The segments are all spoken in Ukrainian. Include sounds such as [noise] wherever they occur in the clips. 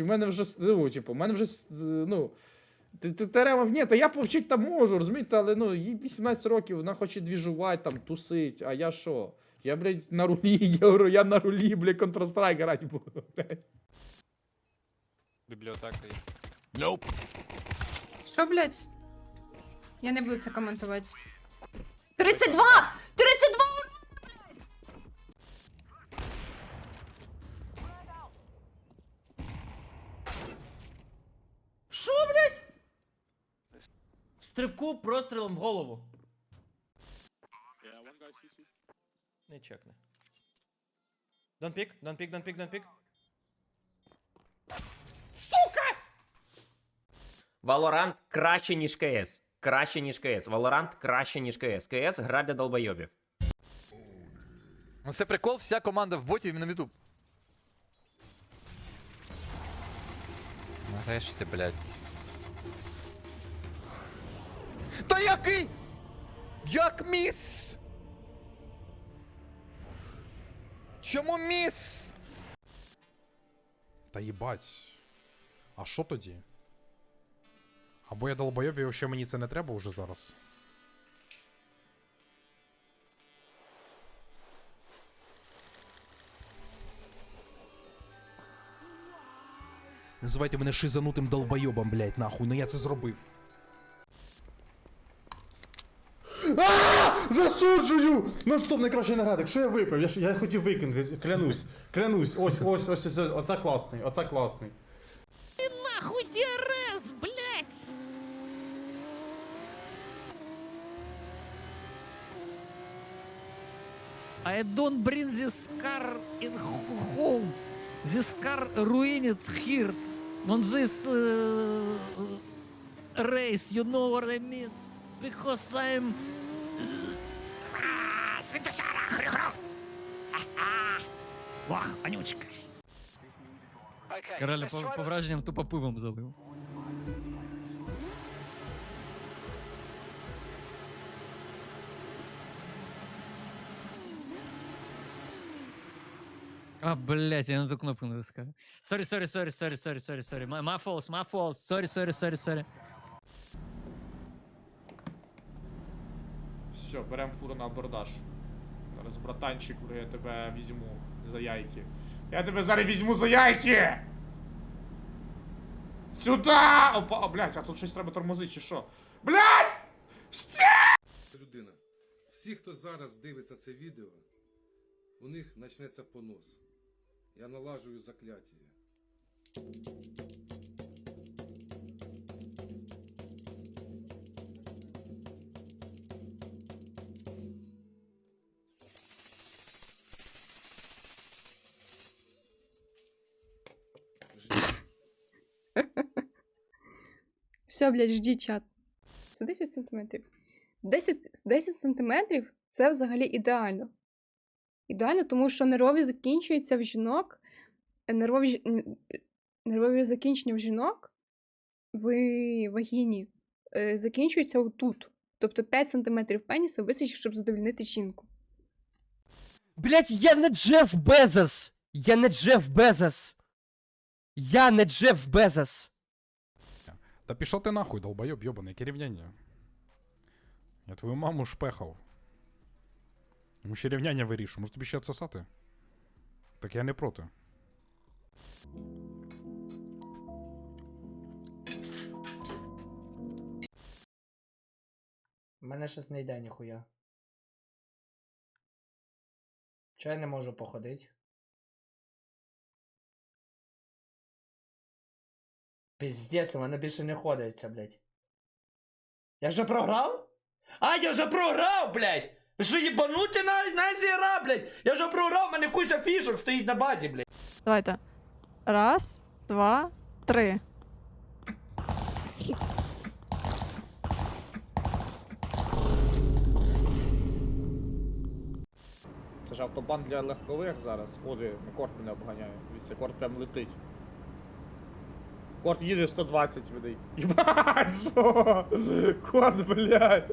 У мене вже, ну, типу, у мене вже, ну, терема, ні, та я повчити там можу, розумієте, але ну, їй 18 років, вона хоче двіжувати, там, тусить, а я що? Я, блядь, на рулі, [laughs] я, говорю, я на рулі, блядь, Counter-Strike грати буду, блядь. Бібліотека є. Що, блядь? Я не буду це коментувати. 32! 32! В стрибку прострілом в голову. Не чекне. Don't pick, don't pick, don't pick, don't pick. Valorant краще, ніж КС. Краще, ніж КС. Valorant краще, ніж КС. КС гра для долбойобів. Ну це прикол, вся команда в боті на міду. Нарешті, блядь. Та який? Як міс? Чому міс? Та їбать. А що тоді? Або я долбойоб, і вообще мені це не треба уже зараз. Називайте мене шизанутим долбойобом, блять, нахуй, ну я це зробив. Засуджую! Ну стоп, найкращий наградик. Що я випив? Я, ж- я хотів викинути, клянусь. Клянусь. Ось, ось, ось, ось, оце класний, оце класний. Нахуй ДРС, блядь! I don't bring this car in home. This car ruined here on this uh, race. You know what I mean? Because I'm. Ah, Свинтусара, хрю-хрю! Вонючка. Реально, по, по враженням тупо пивом залив. А, блядь, я на ту кнопку натискаю. Sorry, sorry, sorry, sorry, sorry, sorry, sorry. My, my fault, my fault. Sorry, sorry, sorry, sorry. Все, беремо фуру на абордаж. Зараз, братанчик, я тебе візьму за яйки. Я тебе зараз візьму за яйки! Сюда! Опа, а, блядь, а тут щось треба тормозити, чи що? Блядь! людина. Всі, хто зараз дивиться це відео, у них почнеться понос. Я налажую закляття. Все, блядь, жді чат. Це 10 сантиметрів. 10, 10 сантиметрів це взагалі ідеально. Ідеально, тому що нервові закінчуються в жінок. Нервові, нервові закінчення в жінок в вагіні е, закінчуються отут. Тобто 5 сантиметрів пеніса вистачить, щоб задовольнити жінку. Блять, я не Джеф Безос! Я не Джеф Безос! Я не Джеф Безос! Та пішов ти нахуй, долбойоб, йобаний, яке рівняння. Я твою маму шпехав. Йому ще рівняння вирішу. Може тобі ще отсосати? Так я не проти. Мене щось не йде ніхуя. Чого не можу походити? Піздець, у мене більше не ходиться, блядь. Я вже програв? А, я вже програв, блядь! Що їбанути на, на зіра, блядь? Я вже програв, в мене куча фішок стоїть на базі, блядь. Давайте. Раз, два, три. Це ж автобан для легкових зараз. Оди, корт мене обганяє. Віце, корт прям летить. Корт їде 120 видай. Єбать, що? Корт, блядь.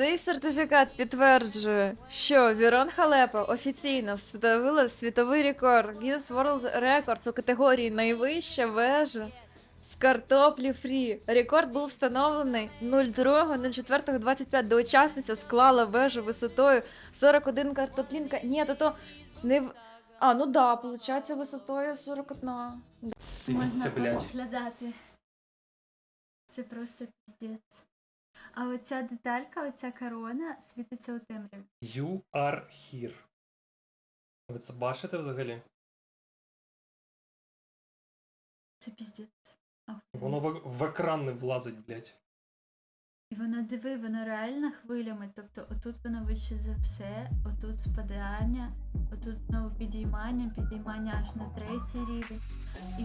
Цей сертифікат підтверджує, що Вірон Халепа офіційно встановила світовий рекорд Guinness World Records у категорії найвища вежа з картоплі фрі. Рекорд був встановлений 02.04.25, де учасниця склала вежу висотою 41 картоплінка. Ні, то то не в. А, ну да, получається висотою 41. Дивіться, Можна блядь. поглядати. Це просто піздець. А оця деталька, оця корона світиться у темряві. You are here. Ви це бачите взагалі? Це піздець. Воно в, в екран не влазить, блядь. І воно диви, воно реально хвилями. Тобто отут воно вище за все, отут спадання, отут знову підіймання, підіймання аж на третій рівень. І